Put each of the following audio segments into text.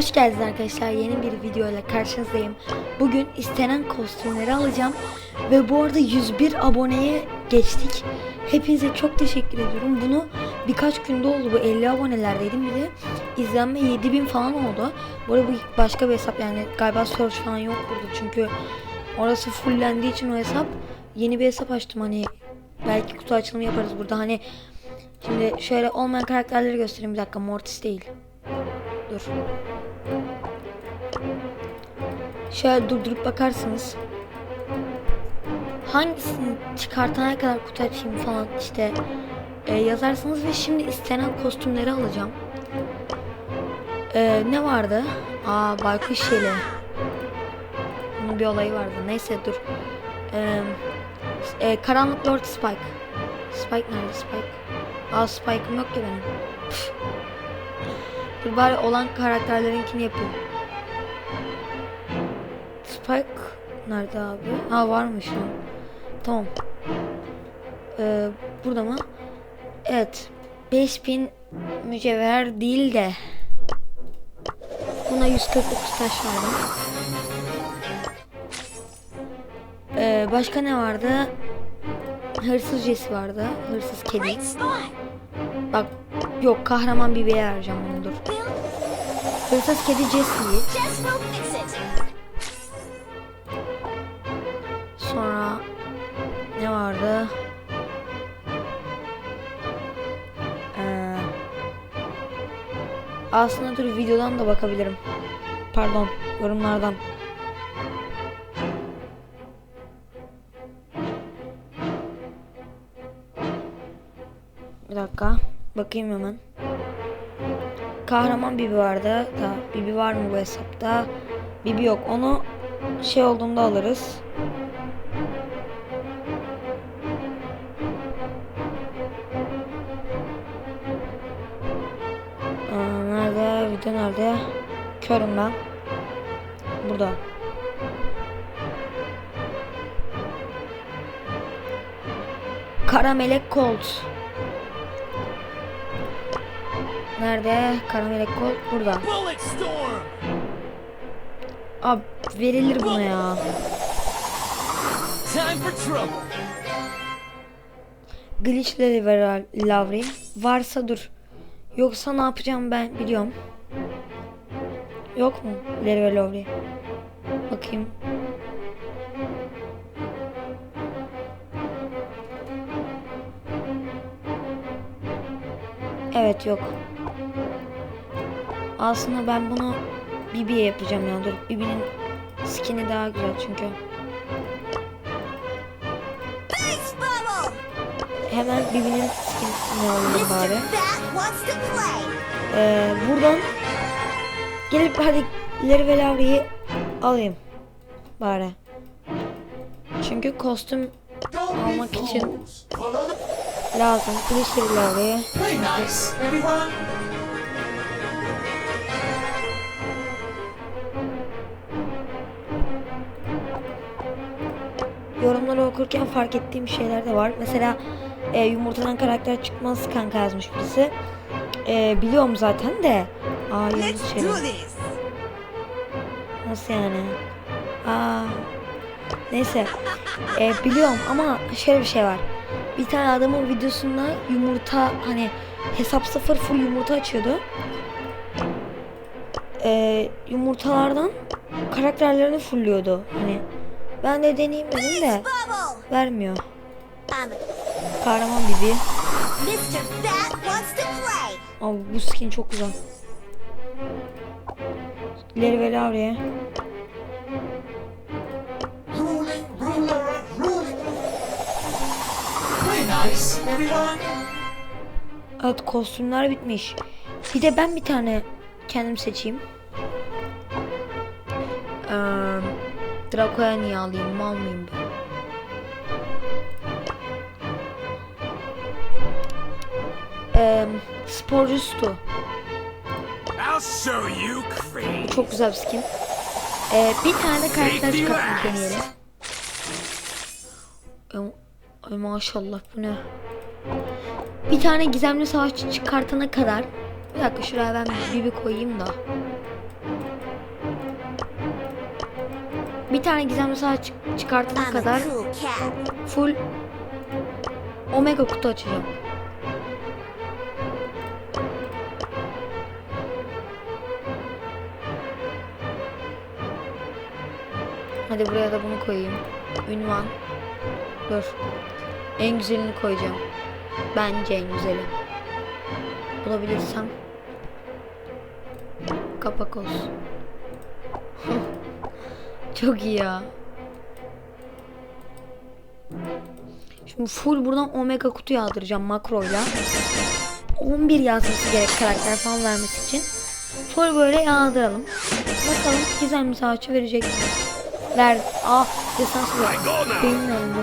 Hoş geldiniz arkadaşlar. Yeni bir video ile karşınızdayım. Bugün istenen kostümleri alacağım. Ve bu arada 101 aboneye geçtik. Hepinize çok teşekkür ediyorum. Bunu birkaç günde oldu. Bu 50 abonelerdeydim bir de. İzlenme 7000 falan oldu. Bu arada bu başka bir hesap yani galiba search falan yok burada. Çünkü orası fullendiği için o hesap. Yeni bir hesap açtım hani. Belki kutu açılımı yaparız burada. Hani Şimdi şöyle olmayan karakterleri göstereyim bir dakika. Mortis değil. Dur. Şöyle durdurup bakarsınız. Hangisini çıkartana kadar kutu açayım falan işte e, yazarsınız ve şimdi istenen kostümleri alacağım. E, ne vardı? Aa baykuş şeyle. Bunun bir olayı vardı. Neyse dur. E, e, Karanlık Lord Spike. Spike nerede Spike? Aa Spike'ım yok ki benim. Püf. Dur bari olan karakterlerinkini yapayım. Spike nerede abi? Ha varmış lan. Tamam. Ee, burada mı? Evet. 5000 mücevher değil de buna 149 taş verdim. Ee, başka ne vardı? Hırsız Jesse vardı. Hırsız kedi. Bak yok kahraman bir beye vereceğim bunu dur. Hırsız kedi Jesse'yi. Sonra ne vardı? Ee, aslında dur videodan da bakabilirim. Pardon yorumlardan. Bir dakika. Bakayım hemen. Kahraman Bibi vardı. Da Bibi var mı bu hesapta? Bibi yok. Onu şey olduğunda alırız. Aa, nerede? Video nerede? Körüm ben. Burada. Kara Melek Colt. Nerede? Kara Melek Colt burada. Abi verilir buna ya. Time for trouble! Glitch Delivery Lavri. Varsa dur. Yoksa ne yapacağım ben biliyorum. Yok mu? Delivery Lavri. Bakayım. Evet yok. Aslında ben bunu Bibi'ye yapacağım ya. Dur. Bibi'nin skin'i daha güzel çünkü. Hemen Bibi'nin skin'ini alayım Mr. bari. Ee, buradan gelip hadi ileri ve lavriyi alayım bari. Çünkü kostüm almak için lazım. İleri lavriyi. Yorumları okurken fark ettiğim şeyler de var. Mesela e, yumurtadan karakter çıkmaz kanka yazmış birisi. E, biliyorum zaten de. Aa yıldız şey. Nasıl yani? Aa. Neyse. Ee, biliyorum ama şöyle bir şey var. Bir tane adamın videosunda yumurta hani hesap sıfır full yumurta açıyordu. Ee, yumurtalardan karakterlerini fulluyordu. Hani ben de deneyeyim dedim de vermiyor. Kahraman Bibi. Abi bu skin çok güzel. İleri ve everyone! Evet kostümler bitmiş. Bir de ben bir tane kendim seçeyim. Ee, Draco'ya niye alayım? Mal mıyım ben? Ee, you crazy! Çok güzel bir skin. Ee, bir tane karakter çıkartmayı deneyelim. Ay, ay maşallah bu ne? Bir tane gizemli savaşçı çıkartana kadar. Bir dakika şuraya ben bir bir koyayım da. Bir tane gizemli saat çık- çıkartana kadar full omega kutu açacağım. Hadi buraya da bunu koyayım. Ünvan. Dur. En güzelini koyacağım. Bence en güzeli. Bulabilirsem. Kapak olsun. Çok iyi ya. Şimdi full buradan omega kutu yağdıracağım makroyla. 11 yazması gerek karakter falan vermesi için. Full böyle yağdıralım. Bakalım gizemli savaşçı verecek mi? Ver. Ah desansı ver. Bilmiyorum.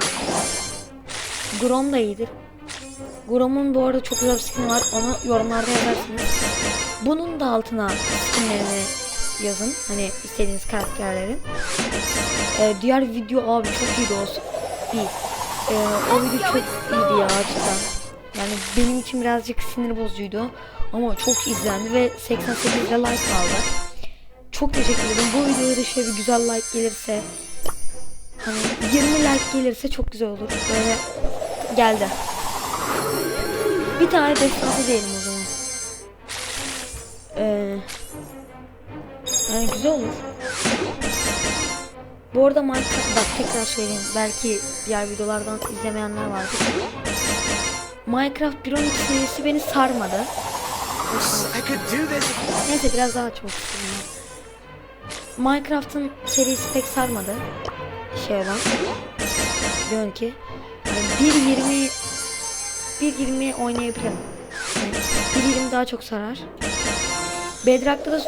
Grom da iyidir. Grom'un bu arada çok güzel bir skin'i var. Onu yorumlarda yazarsınız. Bunun da altına skinlerini yazın. Hani istediğiniz karakterlerin. Ee, diğer video abi çok iyiydi olsun. Değil. Ee, o video çok iyiydi ya cidden. Yani benim için birazcık sinir bozucuydu. Ama çok izlendi ve 88 de like aldı. Çok teşekkür ederim. Bu videoya da şöyle bir güzel like gelirse hani 20 like gelirse çok güzel olur. Böyle geldi. Bir tane destansı diyelim o zaman. Ee, yani güzel olur. Bu arada Minecraft bak tekrar söyleyeyim. Belki diğer videolardan izlemeyenler vardır. Minecraft 1.12 serisi beni sarmadı. Neyse biraz daha çok istedim. ya. Minecraft'ın serisi pek sarmadı. Şey olan. Diyorum ki yani 1.20 1.20 oynayabilirim. Yani 1.20 daha çok sarar. Bedrock'ta da.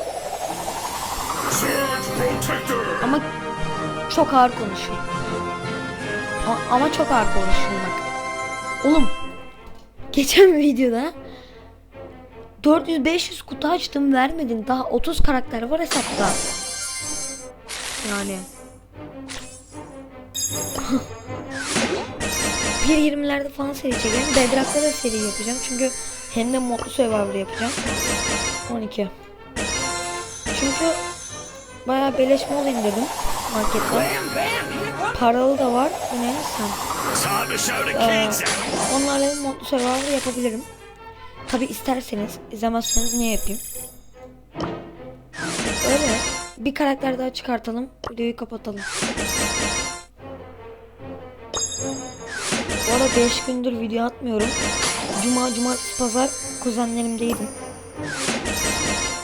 Ama çok ağır konuşuyor. Ama, ama çok ağır konuşuyor bak. Oğlum geçen videoda 400-500 kutu açtım vermedin. Daha 30 karakter var hesapta. Yani. 1.20'lerde falan seri çekeceğim. Bedrock'ta da seri yapacağım. Çünkü hem de modlu survivor yapacağım. 12. Çünkü bayağı beleş mod indirdim marketten. Paralı da var. Show the Ee, onlarla modlu survivor yapabilirim. Tabi isterseniz, izlemezseniz niye yapayım? Öyle. Bir karakter daha çıkartalım. Videoyu kapatalım. Bu arada 5 gündür video atmıyorum. Cuma, cumartesi, pazar kuzenlerimdeydim.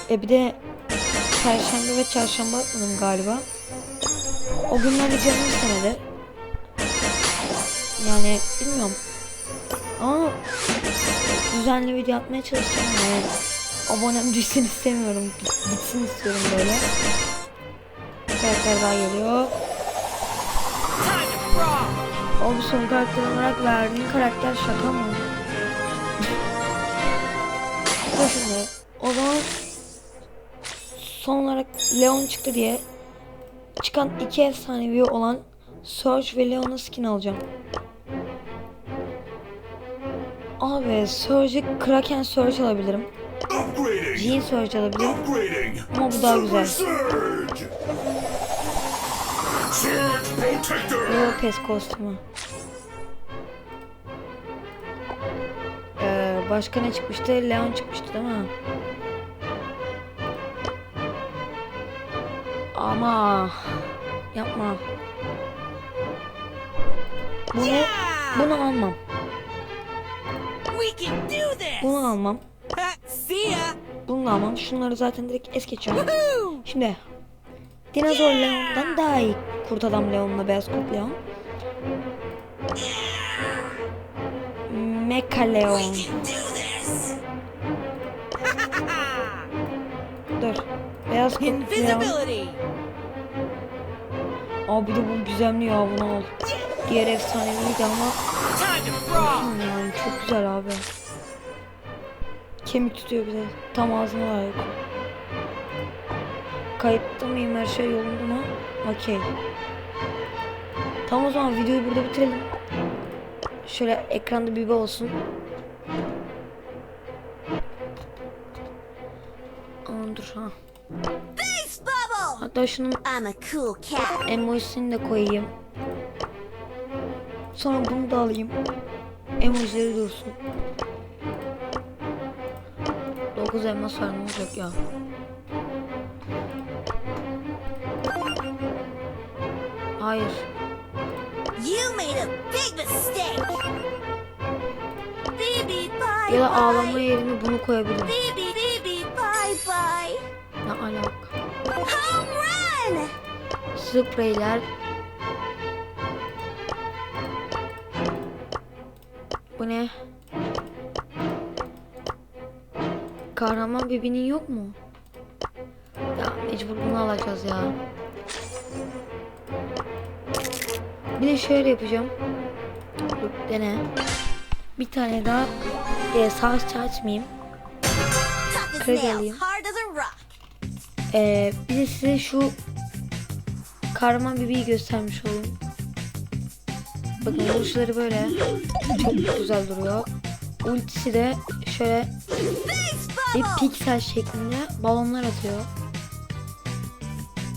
E bir de Perşembe ve çarşamba atmadım galiba. O günlerde canım istemedi. Yani bilmiyorum. Ama düzenli video atmaya çalışacağım yani. Abonem düşsün istemiyorum. Git- Gitsin istiyorum böyle. Bir karakter daha geliyor. O bu son karakter olarak verdiğin karakter şaka mı? Şimdi. O zaman son olarak Leon çıktı diye çıkan iki efsanevi olan Surge ve Leon'a skin alacağım. Abi Surge'i Kraken Surge alabilirim. Jean Surge alabilirim. Ama bu daha güzel. Lopez kostümü. Ee, başka ne çıkmıştı? Leon çıkmıştı değil mi? Ama yapma. Bunu bunu almam. Bunu almam. Bunu almam. Şunları zaten direkt es geçiyorum. Şimdi Dinozor Leon'dan daha iyi Kurt Adam Leon'la Beyaz Kurt Leon. Mecha Leon. Dur. Beyaz Leon. Invisibility! Abi bir de bu güzelli ya bunu al. Diğer efsaneviydi ama brawl! Hmm, yani çok güzel abi. Kemik tutuyor bize. Tam ağzına layık. Kayıtta mıyım her şey yolunda mı? Okey. Tamam o zaman videoyu burada bitirelim. Şöyle ekranda bir olsun. Aa, dur ha. Hatta şunun I'm a cool cat. emojisini de koyayım. Sonra bunu da alayım. Emojileri dursun. 9 elmas var ne olacak ya? Hayır. You made a big mistake. Baby, bye Ya da ağlama yerine bunu koyabilirim. Baby, alaka? Home run! Spreyler. Bu ne? Kahraman bebinin yok mu? Ya mecbur bunu alacağız ya. Bir de şöyle yapacağım. Dur dene. Bir tane daha e, savaşçı açmayayım. Nails, alayım. Ee, bir de size şu kahraman bebeği göstermiş olayım. Bakın vuruşları böyle. Çok güzel duruyor. Ultisi de şöyle bir piksel şeklinde balonlar atıyor.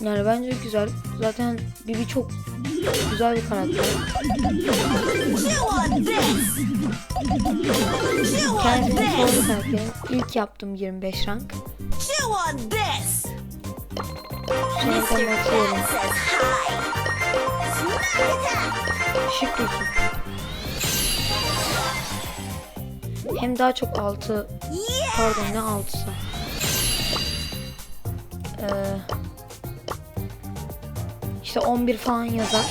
Yani bence güzel. Zaten Bibi çok güzel bir karakter. Kendisi favori karakterim. İlk yaptım 25 rank. Smack attack! Şık dursun. Hem daha çok altı! Pardon ne altısı? Ee, işte 11 falan yazar.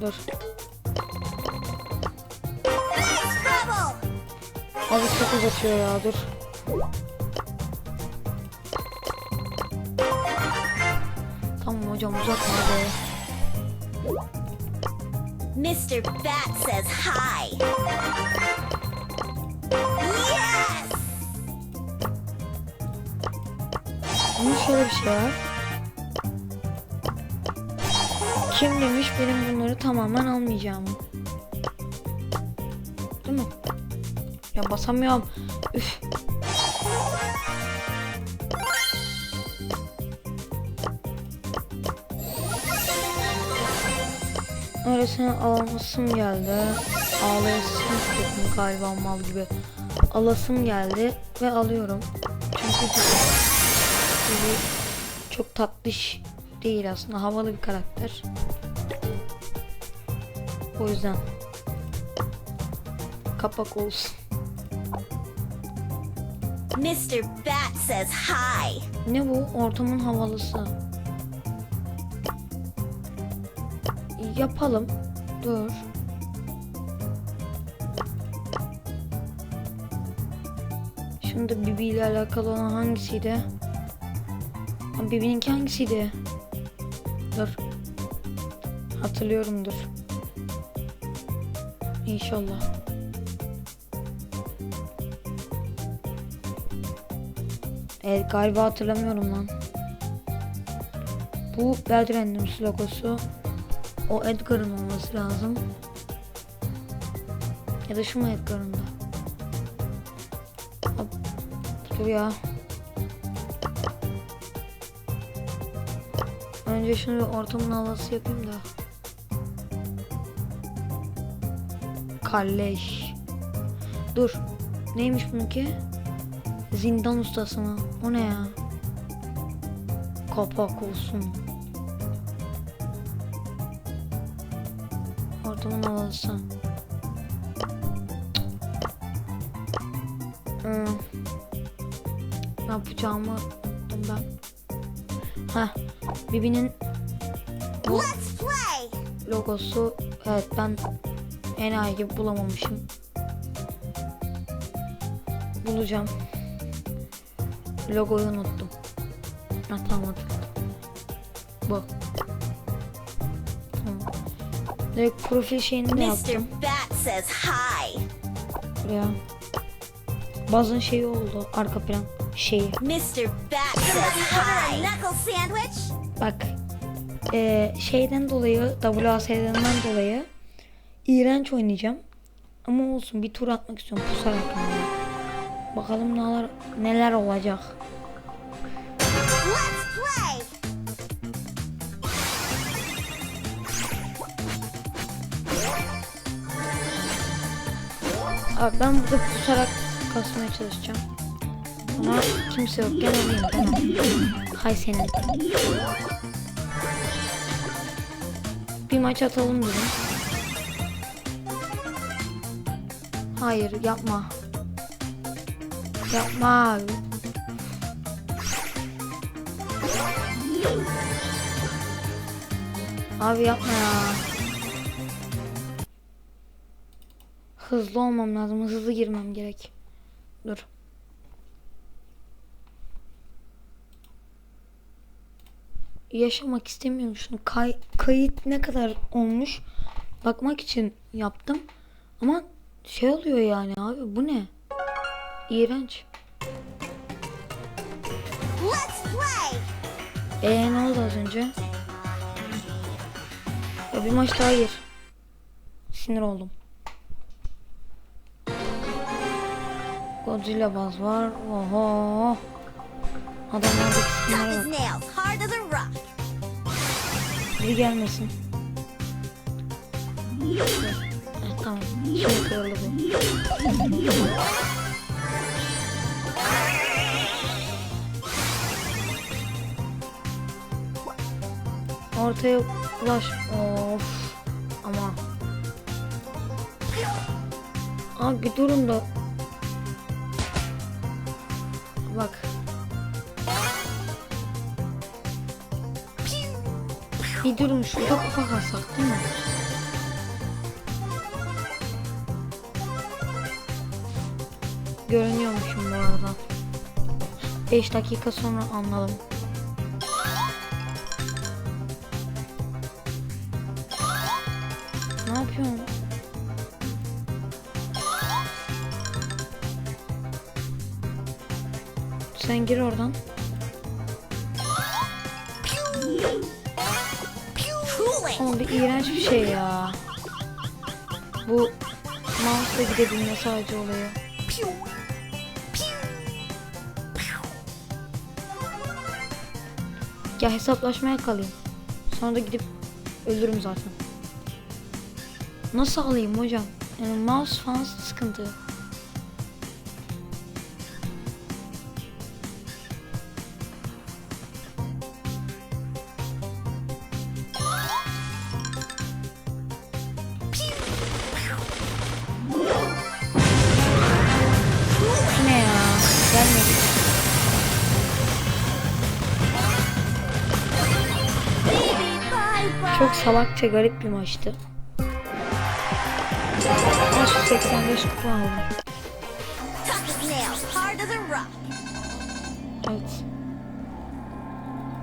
Dur. Abi çok uzatıyor ya dur. Hocam uzatma hadi. Mr. Bat says hi. Yes! Bunun şöyle bir şey var. Kim demiş benim bunları tamamen almayacağımı? Değil mi? Ya basamıyorum. Üf. Öylesine alasım geldi. Ağlayasım istedim galiba mal gibi. Alasım geldi ve alıyorum. Çünkü çok tatlış değil aslında. Havalı bir karakter. O yüzden kapak olsun. Mr. Bat says hi. Ne bu? Ortamın havalısı. Yapalım. Dur. Şimdi Bibi ile alakalı olan hangisiydi? Ha, Bibi'ninki hangisiydi? Dur. Hatırlıyorum dur. İnşallah. Evet galiba hatırlamıyorum lan. Bu Bad Randoms logosu. O Edgar'ın olması lazım. Ya da şu mu Edgar'ın da? Dur ya. Önce şunu bir ortamın havası yapayım da. Kalleş. Dur. Neymiş bununki? Zindan ustası mı? O ne ya? Kapak olsun. Ortamın havalısı. Hmm. Ne yapacağımı ben. Heh. Bibi'nin bu logosu evet ben enayi gibi bulamamışım. Bulacağım. Logoyu unuttum. Ha Direkt profil şeyini de Mr. yaptım. Bat says hi. Buraya. Bazın şeyi oldu. Arka plan şeyi. Mr. Bat says hi. Knuckle sandwich? Bak. eee, şeyden dolayı WASD'den dolayı iğrenç oynayacağım. Ama olsun bir tur atmak istiyorum pusarak yani. Bakalım neler neler olacak. Abi ben burada pusarak kasmaya çalışacağım. Ama kimse yokken alayım tamam. Hay senin. Bir maç atalım dedim. Hayır yapma. Yapma abi. Abi yapma ya. Hızlı olmam lazım. Hızlı girmem gerek. Dur. Yaşamak istemiyorum şunu. Kay- kayıt ne kadar olmuş bakmak için yaptım. Ama şey oluyor yani abi bu ne? İğrenç. Let's play. Ee ne oldu az önce? Ya bir maç daha gir. Sinir oldum. Godzilla baz var. Oho. Adamlardaki Tough skinlere as bak. Biri gelmesin. Heh, tamam. Şimdi kırıldı bu. Ortaya ulaş. Of. Ama. Abi durun da. Bak. Bir durun şurada kupa kalsak değil mi? Görünüyormuşum bu arada. 5 dakika sonra anladım. Ne yapıyorsun? Sen gir oradan. Ama bir iğrenç bir şey ya. Bu mouse'la gidebilme sadece oluyor. Ya hesaplaşmaya kalayım. Sonra da gidip ölürüm zaten. Nasıl alayım hocam? Yani mouse falan sıkıntı. Salakça garip bir maçtı. Maç 85 kupa aldım. Evet.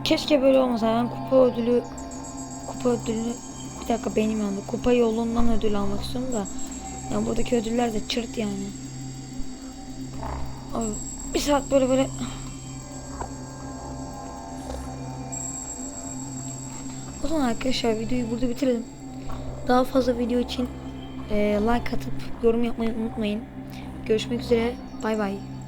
Keşke böyle olmasa. Ben kupa ödülü kupa ödülü bir dakika benim yanımda. Kupa yolundan ödül almak istiyorum da. Yani buradaki ödüller de çırt yani. Abi, bir saat böyle böyle zaman arkadaşlar videoyu burada bitirelim. Daha fazla video için eee, like atıp yorum yapmayı unutmayın. Görüşmek üzere. Bay bay.